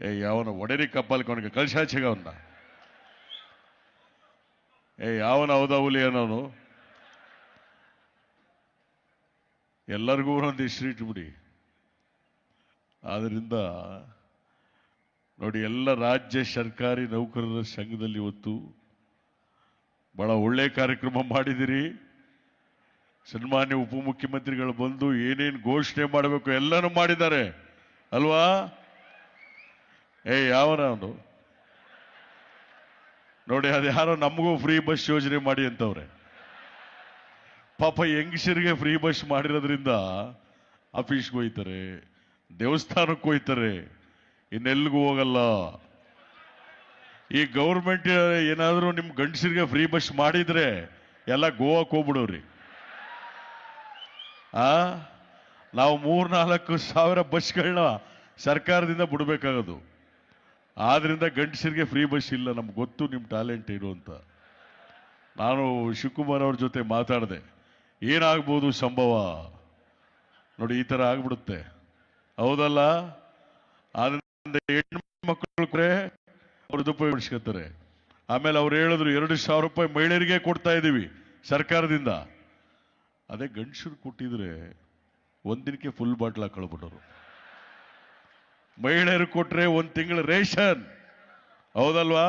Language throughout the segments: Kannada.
ಏ, ಯಾವನ ಒಡೆರಿ కొనక ಕಳ್ಸಾಚಿಗ ಅವನ್ನ ಏ, ಯಾವನ ಹೌದೌಲಿ ಅನ್ನೋನು? ಎಲ್ಲರಿಗೂ ಒಂದೊಂದು ಹೆಸರು ಇಟ್ಬಿಡಿ. ಆದ್ರಿಂದ ನೋಡಿ, ಎಲ್ಲ ರಾಜ್ಯ ಸರ್ಕಾರಿ ನೌಕರರ ಸಂಘದಲ್ಲಿ ಇವತ್ತು ಬಹಳ ಒಳ್ಳೆ ಕಾರ್ಯಕ್ರಮ ಮಾಡಿದಿರಿ. ಸನ್ಮಾನ್ಯ ಉಪಮುಖ್ಯಮಂತ್ರಿಗಳು ಬಂದು ಏನೇನು ಘೋಷಣೆ ಮಾಡಬೇಕು ಎಲ್ಲನೂ ಮಾಡಿದ್ದಾರೆ. ಅಲ್ವಾ? ಏ, ಯಾವನ ಅವನು ನೋಡಿ, ಅದು ಯಾರೋ ನಮಗೂ ಫ್ರೀ ಬಸ್ ಯೋಜನೆ ಮಾಡಿ ಅಂತವ್ರೆ. ಪಾಪ ಹೆಂಗಸರಿಗೆ ಫ್ರೀ ಬಸ್ ಮಾಡಿರೋದ್ರಿಂದ ಆಫೀಸ್ಗೆ ಹೋಯ್ತಾರೆ, ದೇವಸ್ಥಾನಕ್ಕೆ ಹೋಯ್ತಾರೆ ಇನ್ನೆಲ್ಲಿಗೂ ಹೋಗಲ್ಲ. ಈ ಗೌರ್ಮೆಂಟ್ ಏನಾದರೂ ನಿಮ್ ಗಂಡಸರಿಗೆ ಫ್ರೀ ಬಸ್ ಮಾಡಿದ್ರೆ ಎಲ್ಲ ಗೋವಾಕ್ ಹೋಗ್ಬಿಡೋರಿ ಆ? ನಾವು ಮೂರ್ನಾಲ್ಕು ಸಾವಿರ ಬಸ್ಗಳನ್ನ ಸರ್ಕಾರದಿಂದ ಬಿಡಬೇಕಾಗೋದು. ಆದ್ರಿಂದ ಗಂಡಸರಿಗೆ ಫ್ರೀ ಬಸ್ ಇಲ್ಲ, ನಮ್ಗೆ ಗೊತ್ತು ನಿಮ್ಮ ಟ್ಯಾಲೆಂಟ್ ಏನು ಅಂತ. ನಾನು ಶಿವಕುಮಾರ್ ಅವ್ರ ಜೊತೆ ಮಾತಾಡಿದೆ. ಏನಾಗ್ಬೋದು ಸಂಭವ? ನೋಡಿ, ಈ ಥರ ಆಗ್ಬಿಡುತ್ತೆ. ಹೌದಲ್ಲ? ಆದ್ರಿಂದ ಹೆಣ್ಣು ಮಕ್ಕಳು ಅವ್ರ ಉಪಯೋಗಿಸ್ಕೊತಾರೆ ಆಮೇಲೆ ಅವ್ರು ಹೇಳಿದ್ರು, ಎರಡು ಸಾವಿರ ರೂಪಾಯಿ ಮಹಿಳೆಯರಿಗೆ ಕೊಡ್ತಾ ಇದ್ದೀವಿ ಸರ್ಕಾರದಿಂದ. ಅದೇ ಗಂಡಸರು ಕೊಟ್ಟಿದ್ರೆ ಒಂದಿನಕ್ಕೆ ಫುಲ್ ಬಾಟ್ಲ್ ಹಾಕೊಳ್ಬಿಟ್ಟರು ಮಹಿಳೆಯರು ಕೊಟ್ರೆ ಒಂದು ತಿಂಗಳ ರೇಷನ್. ಹೌದಲ್ವಾ?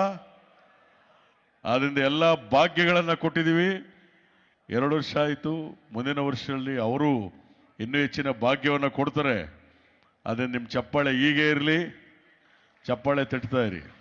ಆದ್ರಿಂದ ಎಲ್ಲ ಭಾಗ್ಯಗಳನ್ನು ಕೊಟ್ಟಿದ್ದೀವಿ ಎರಡು ವರ್ಷ ಆಯಿತು, ಮುಂದಿನ ವರ್ಷದಲ್ಲಿ ಅವರು ಇನ್ನೂ ಹೆಚ್ಚಿನ ಭಾಗ್ಯವನ್ನು ಕೊಡ್ತಾರೆ. ಅದೇ ನಿಮ್ಮ ಚಪ್ಪಾಳೆ ಹೀಗೆ ಇರಲಿ. ಚಪ್ಪಾಳೆ ತಟ್ತಾ ಇರಿ.